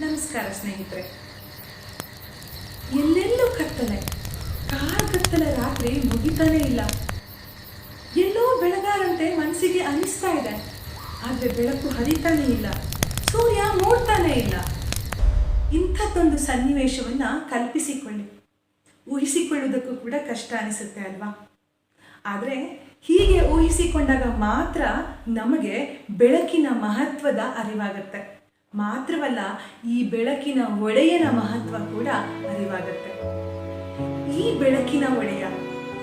ನಮಸ್ಕಾರ ಸ್ನೇಹಿತರೆ. ಎಲ್ಲೆಲ್ಲೂ ಕತ್ತಲೆ ಕತ್ತಲ ರಾತ್ರಿ ಮುಗಿತಾನೇ ಇಲ್ಲ. ಎಲ್ಲೋ ಬೆಳಗಾರಂತೆ ಮನಸ್ಸಿಗೆ ಅನಿಸ್ತಾ ಇದೆ. ಆದರೆ ಬೆಳಕು ಹರಿತಾನೇ ಇಲ್ಲ. ಸೂರ್ಯ ಮೂಡ್ತಾನೇ ಇಲ್ಲ. ಇಂಥದ್ದೊಂದು ಸನ್ನಿವೇಶವನ್ನ ಕಲ್ಪಿಸಿಕೊಳ್ಳಿ. ಊಹಿಸಿಕೊಳ್ಳುವುದಕ್ಕೂ ಕೂಡ ಕಷ್ಟ ಅನಿಸುತ್ತೆ ಅಲ್ವಾ? ಆದರೆ ಹೀಗೆ ಊಹಿಸಿಕೊಂಡಾಗ ಮಾತ್ರ ನಮಗೆ ಬೆಳಕಿನ ಮಹತ್ವದ ಅರಿವಾಗತ್ತೆ. ಮಾತ್ರವಲ್ಲ, ಈ ಬೆಳಕಿನ ಒಡೆಯನ ಮಹತ್ವ ಕೂಡ ಅರಿವಾಗುತ್ತೆ. ಈ ಬೆಳಕಿನ ಒಡೆಯ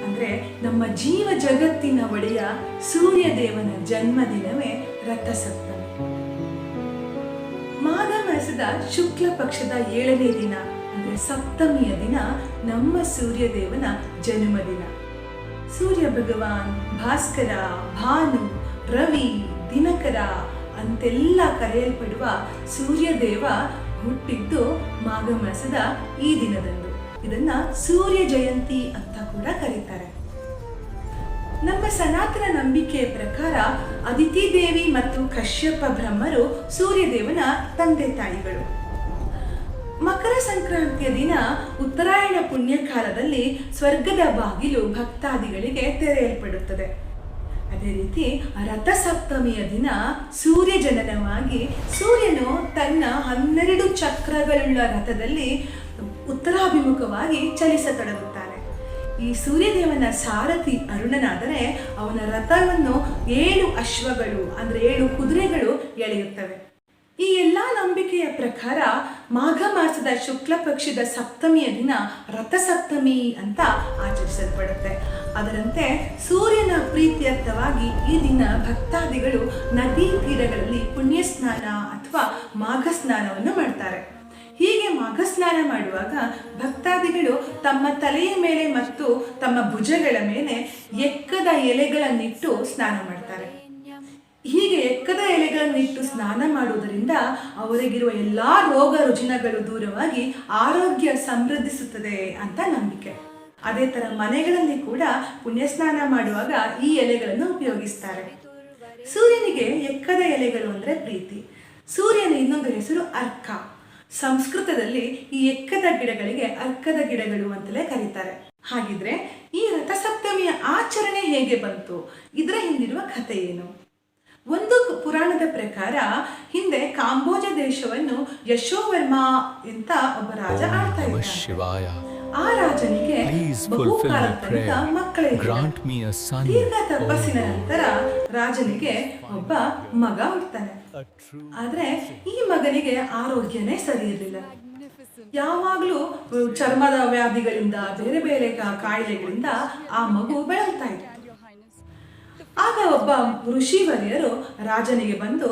ಅಂದ್ರೆ ನಮ್ಮ ಜೀವ ಜಗತ್ತಿನ ಒಡೆಯ ಸೂರ್ಯದೇವನ ಜನ್ಮದಿನವೇ ರಥಸಪ್ತಮಿ. ಮಾಘ ಮಾಸದ ಶುಕ್ಲ ಪಕ್ಷದ ಏಳನೇ ದಿನ ಅಂದ್ರೆ ಸಪ್ತಮಿಯ ದಿನ ನಮ್ಮ ಸೂರ್ಯದೇವನ ಜನ್ಮದಿನ. ಸೂರ್ಯ ಭಗವಾನ್ ಭಾಸ್ಕರ, ಭಾನು, ರವಿ, ದಿನಕರ ಅಂತೆಲ್ಲ ಕರೆಯಲ್ಪಡುವ ಸೂರ್ಯದೇವ ಹುಟ್ಟಿದ್ದು ಮಾಘ ಮಾಸದ ಈ ದಿನದಂದು. ಇದನ್ನ ಸೂರ್ಯ ಜಯಂತಿ ಅಂತ ಕೂಡ ಕರೀತಾರೆ. ನಮ್ಮ ಸನಾತನ ನಂಬಿಕೆಯ ಪ್ರಕಾರ ಅದಿತಿ ದೇವಿ ಮತ್ತು ಕಶ್ಯಪ ಬ್ರಹ್ಮರು ಸೂರ್ಯದೇವನ ತಂದೆ ತಾಯಿಗಳು. ಮಕರ ಸಂಕ್ರಾಂತಿಯ ದಿನ ಉತ್ತರಾಯಣ ಪುಣ್ಯಕಾಲದಲ್ಲಿ ಸ್ವರ್ಗದ ಬಾಗಿಲು ಭಕ್ತಾದಿಗಳಿಗೆ ತೆರೆಯಲ್ಪಡುತ್ತದೆ. ಅದೇ ರೀತಿ ರಥಸಪ್ತಮಿಯ ದಿನ ಸೂರ್ಯ ಜನನವಾಗಿ ಸೂರ್ಯನು ತನ್ನ ಹನ್ನೆರಡು ಚಕ್ರಗಳುಳ್ಳ ರಥದಲ್ಲಿ ಉತ್ತರಾಭಿಮುಖವಾಗಿ ಚಲಿಸತೊಡಗುತ್ತಾನೆ. ಈ ಸೂರ್ಯದೇವನ ಸಾರಥಿ ಅರುಣನಾದರೆ ಅವನ ರಥವನ್ನು ಏಳು ಅಶ್ವಗಳು ಅಂದರೆ ಏಳು ಕುದುರೆಗಳು ಎಳೆಯುತ್ತವೆ. ಈ ಎಲ್ಲ ನಂಬಿಕೆಯ ಪ್ರಕಾರ ಮಾಘ ಮಾಸದ ಶುಕ್ಲ ಪಕ್ಷದ ಸಪ್ತಮಿಯ ದಿನ ರಥಸಪ್ತಮಿ ಅಂತ ಆಚರಿಸಲ್ಪಡುತ್ತೆ. ಅದರಂತೆ ಸೂರ್ಯನ ಪ್ರೀತ್ಯರ್ಥವಾಗಿ ಈ ದಿನ ಭಕ್ತಾದಿಗಳು ನದಿ ತೀರಗಳಲ್ಲಿ ಪುಣ್ಯ ಸ್ನಾನ ಅಥವಾ ಮಾಘ ಸ್ನಾನವನ್ನು ಮಾಡ್ತಾರೆ. ಹೀಗೆ ಮಾಘ ಸ್ನಾನ ಮಾಡುವಾಗ ಭಕ್ತಾದಿಗಳು ತಮ್ಮ ತಲೆಯ ಮೇಲೆ ಮತ್ತು ತಮ್ಮ ಭುಜಗಳ ಮೇಲೆ ಎಕ್ಕದ ಎಲೆಗಳನ್ನಿಟ್ಟು ಸ್ನಾನ ಮಾಡ್ತಾರೆ. ಹೀಗೆ ಎಕ್ಕದ ಎಲೆಗಳನ್ನಿಟ್ಟು ಸ್ನಾನ ಮಾಡುವುದರಿಂದ ಅವರಿಗಿರುವ ಎಲ್ಲಾ ರೋಗ ರುಜಿನಗಳು ದೂರವಾಗಿ ಆರೋಗ್ಯ ಸಮೃದ್ಧಿಸುತ್ತದೆ ಅಂತ ನಂಬಿಕೆ. ಅದೇ ತರ ಮನೆಗಳಲ್ಲಿ ಕೂಡ ಪುಣ್ಯ ಸ್ನಾನ ಮಾಡುವಾಗ ಈ ಎಲೆಗಳನ್ನು ಉಪಯೋಗಿಸ್ತಾರೆ. ಸೂರ್ಯನಿಗೆ ಎಕ್ಕದ ಎಲೆಗಳು ಅಂದ್ರೆ ಪ್ರೀತಿ. ಸೂರ್ಯನ ಇನ್ನೊಂದು ಹೆಸರು ಅರ್ಕ. ಸಂಸ್ಕೃತದಲ್ಲಿ ಈ ಎಕ್ಕದ ಗಿಡಗಳಿಗೆ ಅರ್ಕದ ಗಿಡಗಳು ಅಂತಲೇ ಕರೀತಾರೆ. ಹಾಗಿದ್ರೆ ಈ ರಥಸಪ್ತಮಿಯ ಆಚರಣೆ ಹೇಗೆ ಬಂತು? ಇದರ ಹಿಂದಿರುವ ಕಥೆ ಏನು? ಒಂದು ಪುರಾಣದ ಪ್ರಕಾರ ಹಿಂದೆ ಕಾಂಬೋಜ ದೇಶವನ್ನು ಯಶೋವರ್ಮ ಅಂತ ಒಬ್ಬ ರಾಜ ಆಡ್ತಾ ಇದ್ದಾನೆ. ಆ ರಾಜನಿಗೆ ಮಕ್ಕಳೇ. ದೀರ್ಘ ತಪಸ್ಸಿನ ನಂತರ ರಾಜನಿಗೆ ಒಬ್ಬ ಮಗ ಹುಡ್ತಾನೆ ಆದ್ರೆ ಈ ಮಗನಿಗೆ ಆರೋಗ್ಯನೇ ಸರಿ ಇರಲಿಲ್ಲ. ಯಾವಾಗ್ಲೂ ಚರ್ಮದ ವ್ಯಾಧಿಗಳಿಂದ ಬೇರೆ ಬೇರೆ ಕಾಯಿಲೆಗಳಿಂದ ಆ ಮಗು ಬೆಳಗ್ತಾ ಇತ್ತು. ಒಬ್ಬ ಋಷಿವರ್ಯರು ರಾಜನಿಗೆ ಬಂದು,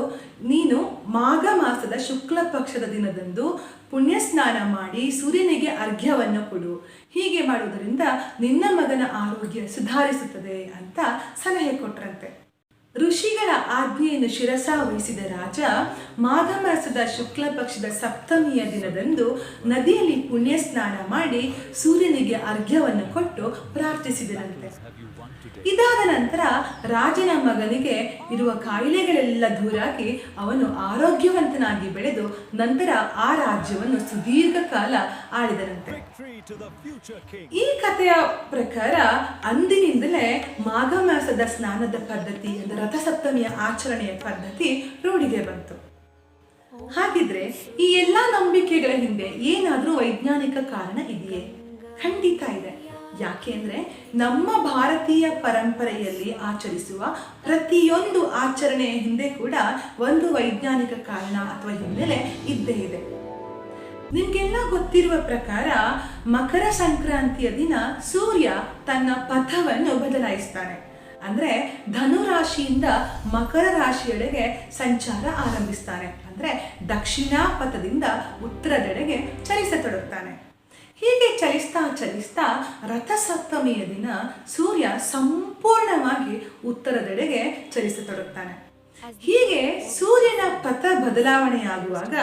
ನೀನು ಮಾಘ ಮಾಸದ ಶುಕ್ಲ ಪಕ್ಷದ ದಿನದಂದು ಪುಣ್ಯ ಸ್ನಾನ ಮಾಡಿ ಸೂರ್ಯನಿಗೆ ಅರ್ಘ್ಯವನ್ನು ಕೊಡು. ಹೀಗೆ ಮಾಡುವುದರಿಂದ ನಿನ್ನ ಮಗನ ಆರೋಗ್ಯ ಸುಧಾರಿಸುತ್ತದೆ ಅಂತ ಸಲಹೆ ಕೊಟ್ರಂತೆ. ಋಷಿಗಳ ಆಜ್ಞೆಯನ್ನು ಶಿರಸ ವಹಿಸಿದ ರಾಜ ಮಾಘ ಮಾಸದ ಶುಕ್ಲ ಪಕ್ಷದ ಸಪ್ತಮಿಯ ದಿನದಂದು ನದಿಯಲ್ಲಿ ಪುಣ್ಯ ಸ್ನಾನ ಮಾಡಿ ಸೂರ್ಯನಿಗೆ ಅರ್ಘ್ಯವನ್ನು ಕೊಟ್ಟು ಪ್ರಾರ್ಥಿಸಿದರಂತೆ. ಇದಾದ ನಂತರ ರಾಜನ ಮಗನಿಗೆ ಇರುವ ಕಾಯಿಲೆಗಳೆಲ್ಲ ದೂರಾಗಿ ಅವನು ಆರೋಗ್ಯವಂತನಾಗಿ ಬೆಳೆದು ನಂತರ ಆ ರಾಜ್ಯವನ್ನು ಸುದೀರ್ಘ ಕಾಲ ಆಳಿದರಂತೆ. ಈ ಕಥೆಯ ಪ್ರಕಾರ ಅಂದಿನಿಂದಲೇ ಮಾಘ ಮಾಸದ ಸ್ನಾನದ ಪದ್ಧತಿ ಅಂದರೆ ರಥಸಪ್ತಮಿಯ ಆಚರಣೆಯ ಪದ್ಧತಿ ರೂಢಿಗೆ ಬಂತು. ಹಾಗಿದ್ರೆ ಈ ಎಲ್ಲಾ ನಂಬಿಕೆಗಳ ಹಿಂದೆ ಏನಾದ್ರೂ ವೈಜ್ಞಾನಿಕ ಕಾರಣ ಇದೆಯೇ? ಖಂಡಿತ ಇದೆ. ಯಾಕೆಂದ್ರೆ ನಮ್ಮ ಭಾರತೀಯ ಪರಂಪರೆಯಲ್ಲಿ ಆಚರಿಸುವ ಪ್ರತಿಯೊಂದು ಆಚರಣೆಯ ಹಿಂದೆ ಕೂಡ ಒಂದು ವೈಜ್ಞಾನಿಕ ಕಾರಣ ಅಥವಾ ಹಿನ್ನೆಲೆ ಇದ್ದೇ ಇದೆ. ನಿಮ್ಗೆಲ್ಲ ಗೊತ್ತಿರುವ ಪ್ರಕಾರ ಮಕರ ಸಂಕ್ರಾಂತಿಯ ದಿನ ಸೂರ್ಯ ತನ್ನ ಪಥವನ್ನು ಬದಲಾಯಿಸ್ತಾನೆ. ಅಂದ್ರೆ ಧನು ರಾಶಿಯಿಂದ ಮಕರ ರಾಶಿಯೆಡೆಗೆ ಸಂಚಾರ ಆರಂಭಿಸ್ತಾನೆ. ಅಂದ್ರೆ ದಕ್ಷಿಣ ಪಥದಿಂದ ಉತ್ತರದೆಡೆಗೆ ಚಲಿಸತೊಡಗ್ತಾನೆ ಹೀಗೆ ಚಲಿಸ್ತಾ ಚಲಿಸ್ತಾ ರಥಸಪ್ತಮಿಯ ದಿನ ಸೂರ್ಯ ಸಂಪೂರ್ಣವಾಗಿ ಉತ್ತರದೆಡೆಗೆ ಚಲಿಸತೊಡಗ್ತಾನೆ ಹೀಗೆ ಸೂರ್ಯನ ಪಥ ಬದಲಾವಣೆಯಾಗುವಾಗ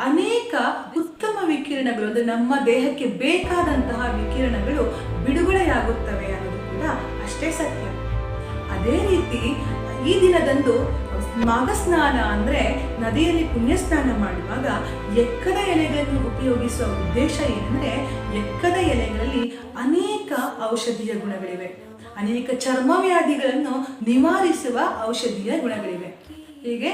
ಅನೇಕ ಉತ್ತಮ ವಿಕಿರಣಗಳು ಅಂದ್ರೆ ನಮ್ಮ ದೇಹಕ್ಕೆ ಬೇಕಾದಂತಹ ವಿಕಿರಣಗಳು ಬಿಡುಗಡೆಯಾಗುತ್ತವೆ ಅನ್ನೋದು ಕೂಡ ಅಷ್ಟೇ ಸತ್ಯ. ಅದೇ ರೀತಿ ಈ ದಿನದಂದು ಮಾಘ ಸ್ನಾನ ಅಂದ್ರೆ ನದಿಯಲ್ಲಿ ಪುಣ್ಯ ಸ್ನಾನ ಮಾಡುವಾಗ ಎಕ್ಕದ ಎಲೆಗಳನ್ನು ಉಪಯೋಗಿಸುವ ಉದ್ದೇಶ ಏನಂದ್ರೆ ಎಕ್ಕದ ಎಲೆಗಳಲ್ಲಿ ಅನೇಕ ಔಷಧೀಯ ಗುಣಗಳಿವೆ. ಅನೇಕ ಚರ್ಮವ್ಯಾಧಿಗಳನ್ನು ನಿವಾರಿಸುವ ಔಷಧೀಯ ಗುಣಗಳಿವೆ. ಹೀಗೆ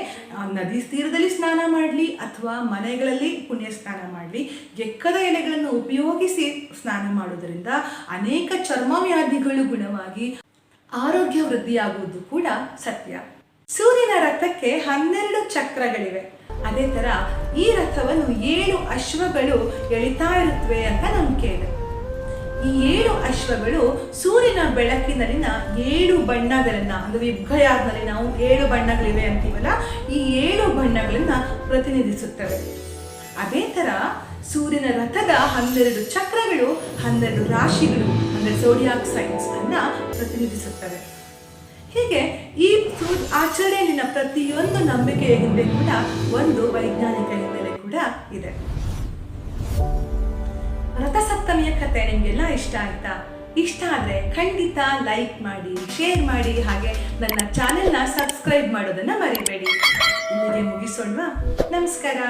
ನದಿ ತೀರದಲ್ಲಿ ಸ್ನಾನ ಮಾಡಲಿ ಅಥವಾ ಮನೆಗಳಲ್ಲಿ ಪುಣ್ಯ ಸ್ನಾನ ಮಾಡಲಿ, ಎಕ್ಕದ ಎಲೆಗಳನ್ನು ಉಪಯೋಗಿಸಿ ಸ್ನಾನ ಮಾಡುವುದರಿಂದ ಅನೇಕ ಚರ್ಮವ್ಯಾಧಿಗಳು ಗುಣವಾಗಿ ಆರೋಗ್ಯ ವೃದ್ಧಿಯಾಗುವುದು ಕೂಡ ಸತ್ಯ. ಸೂರ್ಯನ ರಥಕ್ಕೆ ಹನ್ನೆರಡು ಚಕ್ರಗಳಿವೆ. ಅದೇ ಥರ ಈ ರಥವನ್ನು ಏಳು ಅಶ್ವಗಳು ಎಳಿತಾ ಇರುತ್ತವೆ ಅಂತ ನಂಬಿಕೆ ಇದೆ ಈ ಏಳು ಅಶ್ವಗಳು ಸೂರ್ಯನ ಬೆಳಕಿನಲ್ಲಿನ ಏಳು ಬಣ್ಣಗಳನ್ನ, ಅಂದ್ರೆ ವಿಭಯಾರ್ನಲ್ಲಿ ನಾವು ಏಳು ಬಣ್ಣಗಳಿವೆ ಅಂತೀವಲ್ಲ, ಈ ಏಳು ಬಣ್ಣಗಳನ್ನ ಪ್ರತಿನಿಧಿಸುತ್ತವೆ. ಅದೇ ತರ ಸೂರ್ಯನ ರಥದ ಹನ್ನೆರಡು ಚಕ್ರಗಳು, ಹನ್ನೆರಡು ರಾಶಿಗಳು, ಅಂದರೆ ಸೋಡಿಯಾಕ್ ಸೈನ್ಸ್ ಅನ್ನ ಪ್ರತಿನಿಧಿಸುತ್ತವೆ. ಹೀಗೆ ಈ ಆಚರಣೆಯಲ್ಲಿನ ಪ್ರತಿಯೊಂದು ನಂಬಿಕೆಯ ಹಿಂದೆ ಕೂಡ ಒಂದು ವೈಜ್ಞಾನಿಕ ಹಿನ್ನೆಲೆ ಕೂಡ ಇದೆ. ರಥಸಪ್ತಮಿಯ ಕತೆ ನಿಮಗೆಲ್ಲ ಇಷ್ಟ ಆಯ್ತಾ? ಇಷ್ಟ ಆದರೆ ಖಂಡಿತ ಲೈಕ್ ಮಾಡಿ ಶೇರ್ ಮಾಡಿ, ಹಾಗೆ ನನ್ನ ಚಾನೆಲ್ನ ಸಬ್ಸ್ಕ್ರೈಬ್ ಮಾಡೋದನ್ನ ಮರಿಬೇಡಿ. ಇಲ್ಲಿಗೆ ಮುಗಿಸೋಣವಾ? ನಮಸ್ಕಾರ.